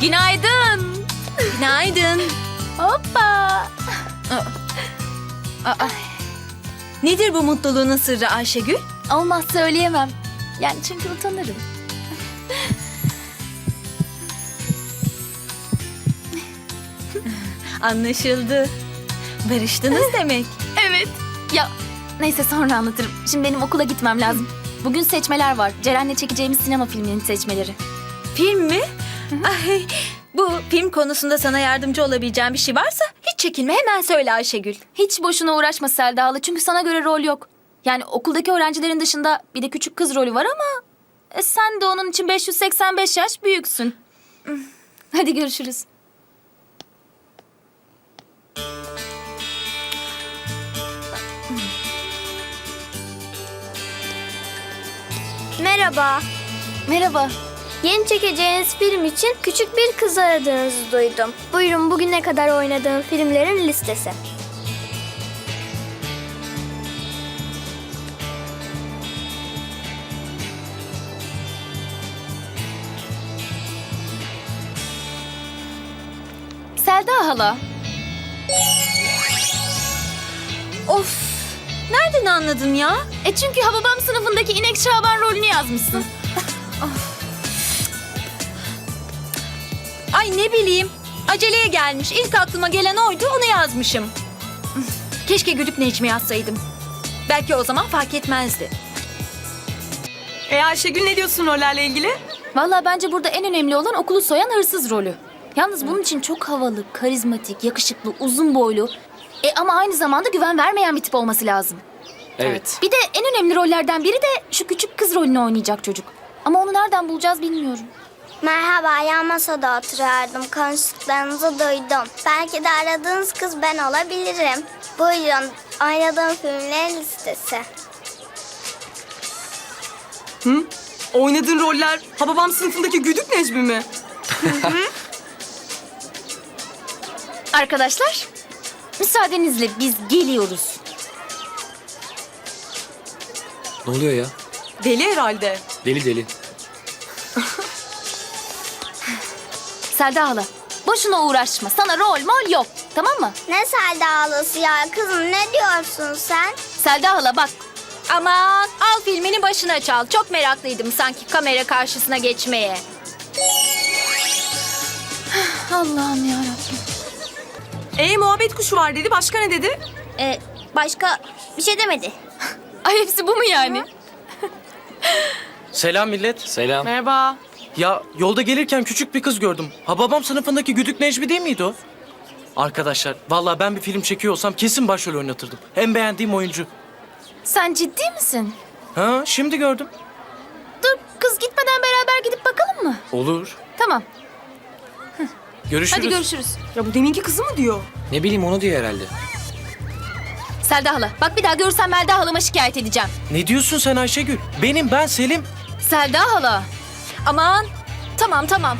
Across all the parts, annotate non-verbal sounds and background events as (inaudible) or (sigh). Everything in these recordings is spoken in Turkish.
Günaydın. Günaydın. Hoppa. Aa, Nedir bu mutluluğunun sırrı Ayşegül? olmaz söyleyemem. Yani çünkü utanırım. Anlaşıldı. Barıştınız demek. (laughs) Evet. Ya neyse sonra anlatırım. Şimdi benim okula gitmem lazım. Bugün seçmeler var. Ceren'le çekeceğimiz sinema filminin seçmeleri. Film mi? Ay, bu film konusunda sana yardımcı olabileceğim bir şey varsa hiç çekinme hemen söyle Ayşegül. Hiç boşuna uğraşma Selda hala çünkü sana göre rol yok. Yani okuldaki öğrencilerin dışında bir de küçük kız rolü var ama... e, sen de onun için 585 yaş büyüksün. Hadi görüşürüz. Merhaba. Merhaba. Yeni çekeceğiniz film için küçük bir kız aradığınızı duydum. Buyurun bugüne kadar oynadığım filmlerin listesi. Selda hala. Of! Nereden anladın ya? E çünkü Hababam sınıfındaki İnek Şaban rolünü yazmışsın. Ay ne bileyim. Aceleye gelmiş. İlk aklıma gelen oydu onu yazmışım. Keşke gülüp Necmi yazsaydım. Belki o zaman fark etmezdi. E Ayşegül ne diyorsun rollerle ilgili? Vallahi bence burada en önemli olan okulu soyan hırsız rolü. Yalnız bunun için çok havalı, karizmatik, yakışıklı, uzun boylu... E ama aynı zamanda güven vermeyen bir tip olması lazım. Evet. Bir de en önemli rollerden biri de şu küçük kız rolünü oynayacak çocuk. Ama onu nereden bulacağız bilmiyorum. Merhaba, yan masada oturuyordum. Konuştuklarınızı duydum. Belki de aradığınız kız ben olabilirim. Buyurun, oynadığım filmlerin listesi. Oynadığın roller Hababam sınıfındaki güdük Necmi mi? Arkadaşlar, müsaadenizle biz geliyoruz. Ne oluyor ya? Deli herhalde. Deli deli. (laughs) Selda hala, boşuna uğraşma. Sana rol mol yok, tamam mı? Ne Selda ağlası ya? Kızım ne diyorsun sen? Selda hala bak, Aman al filmini başına çal. Çok meraklıydım sanki kamera karşısına geçmeye. (sighs) Allah'ım yarabbim. E muhabbet kuşu var dedi. Başka ne dedi? Ee, başka bir şey demedi. (laughs) Ay hepsi bu mu yani? (laughs) Selam millet. Selam. Merhaba. Ya yolda gelirken küçük bir kız gördüm. Hababam sınıfındaki güdük Necmi değil miydi o? Arkadaşlar vallahi ben bir film çekiyor olsam kesin başrol oynatırdım. En beğendiğim oyuncu. Sen ciddi misin? Ha şimdi gördüm. Dur kız gitmeden beraber gidip bakalım mı? Olur. Tamam. Görüşürüz. Hadi görüşürüz. Ya bu deminki kızı mı diyor? Ne bileyim onu diyor herhalde. Selda hala bak bir daha görürsem Melda halama şikayet edeceğim. Ne diyorsun sen Ayşegül? Benim ben Selim. Selda hala. Aman tamam tamam.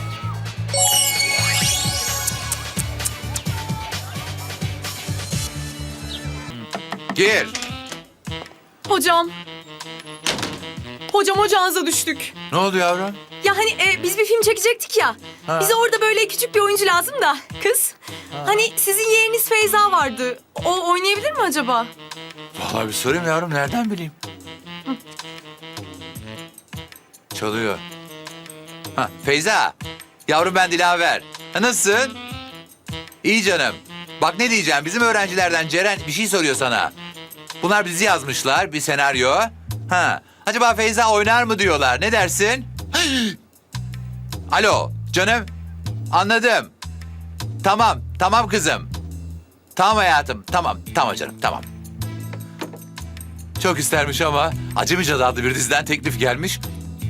Gir. Hocam. Hocam ocağınıza düştük. Ne oldu yavrum? Ya hani e, biz bir film çekecektik ya. Ha. Bize orada böyle küçük bir oyuncu lazım da kız. Hani sizin yeğeniniz Feyza vardı. O oynayabilir mi acaba? Vallahi bir sorayım yavrum nereden bileyim? Çalıyor. Ha, Feyza. Yavrum ben Dilaver. Ha, nasılsın? İyi canım. Bak ne diyeceğim bizim öğrencilerden Ceren bir şey soruyor sana. Bunlar bizi yazmışlar bir senaryo. Ha. Acaba Feyza oynar mı diyorlar. Ne dersin? (gasps) Alo canım. Anladım. Tamam tamam kızım. Tamam hayatım. Tamam tamam canım tamam. Çok istermiş ama Acemi Cadı adlı bir diziden teklif gelmiş.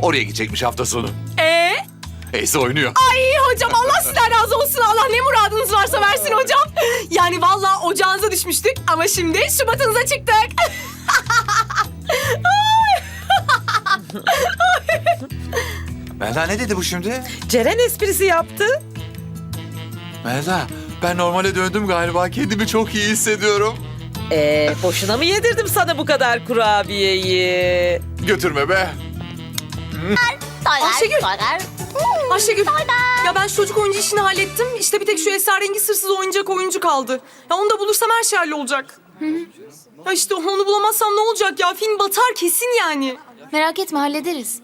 Oraya gidecekmiş hafta sonu. Ee? Eyse oynuyor. Ay hocam Allah sizden razı olsun. Allah ne muradınız varsa versin hocam. Yani vallahi ocağınıza düşmüştük ama şimdi Şubat'ınıza çıktık. (laughs) Melda ne dedi bu şimdi? Ceren esprisi yaptı. Melda ben normale döndüm galiba. Kendimi çok iyi hissediyorum. Ee, boşuna mı yedirdim sana bu kadar kurabiyeyi? Götürme be. Ayşegül. Ayşegül. Ya ben şu çocuk oyuncu işini hallettim. İşte bir tek şu esrarengiz sırsız oyuncak oyuncu kaldı. Ya onu da bulursam her şey hallolacak. Ya işte onu bulamazsam ne olacak ya? Film batar kesin yani. Merak etme hallederiz.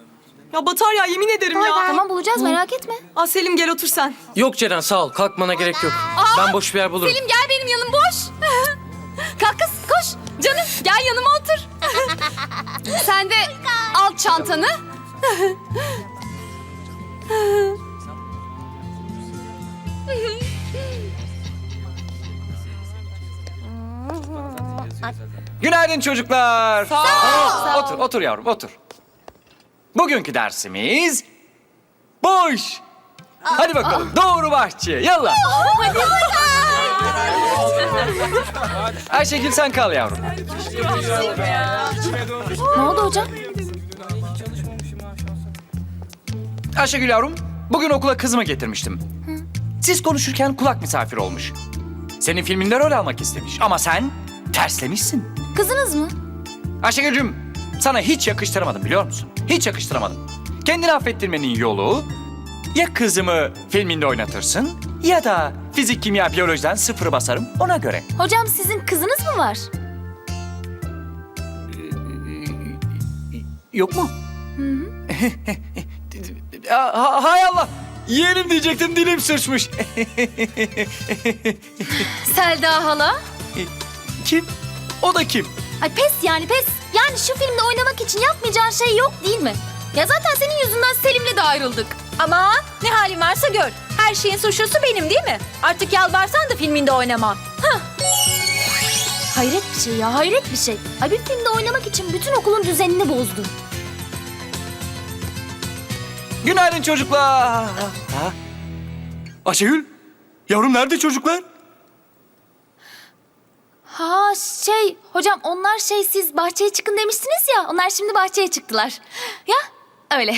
Ya batar ya yemin ederim ya. Tamam bulacağız merak etme. Aa Selim gel otur sen. Yok Ceren sağ ol. Kalkmana gerek yok. Ben boş bir yer bulurum. Selim gel benim yanım boş. (laughs) Kalk kız koş. Canım gel yanıma otur. (laughs) Sen de al çantanı. Günaydın çocuklar. Sağ ol. Otur, otur yavrum, otur. Bugünkü dersimiz boş. Hadi bakalım doğru bahçeye yallah. Ayşegül sen kal yavrum. Ne oldu hocam? Ayşegül yavrum bugün okula kızımı getirmiştim. Siz konuşurken kulak misafir olmuş. Senin filminde rol almak istemiş ama sen terslemişsin. Kızınız mı? Ayşegül'cüm sana hiç yakıştıramadım biliyor musun? Hiç yakıştıramadım. Kendini affettirmenin yolu ya kızımı filminde oynatırsın ya da fizik, kimya, biyolojiden sıfır basarım ona göre. Hocam sizin kızınız mı var? Yok mu? Ha- (laughs) ha- hay Allah! Yeğenim diyecektim dilim sürçmüş. Selda hala. kim? O da kim? Ay pes yani pes. Yani şu filmde oynamak için yapmayacağın şey yok değil mi? Ya zaten senin yüzünden Selim'le de ayrıldık. Ama ne halin varsa gör. Her şeyin suçlusu benim değil mi? Artık yalvarsan da filminde oynamam. Hayret bir şey ya hayret bir şey. Ay bir filmde oynamak için bütün okulun düzenini bozdu. Günaydın çocuklar. Ha? Ayşegül, yavrum nerede çocuklar? Ha şey hocam onlar şey siz bahçeye çıkın demiştiniz ya. Onlar şimdi bahçeye çıktılar. Ya öyle.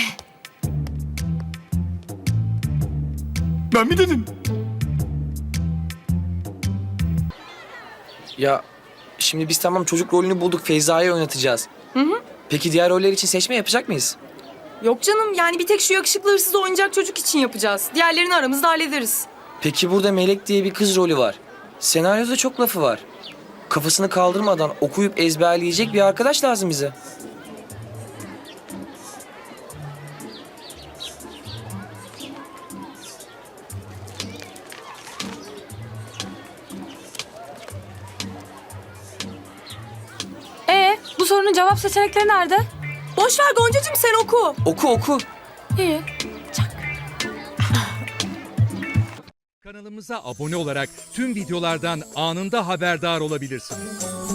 Ben mi dedim? Ya şimdi biz tamam çocuk rolünü bulduk Feyza'yı oynatacağız. Peki diğer roller için seçme yapacak mıyız? Yok canım yani bir tek şu yakışıklı hırsız oyuncak çocuk için yapacağız. Diğerlerini aramızda hallederiz. Peki burada Melek diye bir kız rolü var. Senaryoda çok lafı var. Kafasını kaldırmadan okuyup ezberleyecek bir arkadaş lazım bize. Ee, bu sorunun cevap seçenekleri nerede? Boş ver Goncacığım sen oku. Oku oku. İyi. Kanalımıza abone olarak tüm videolardan anında haberdar olabilirsiniz.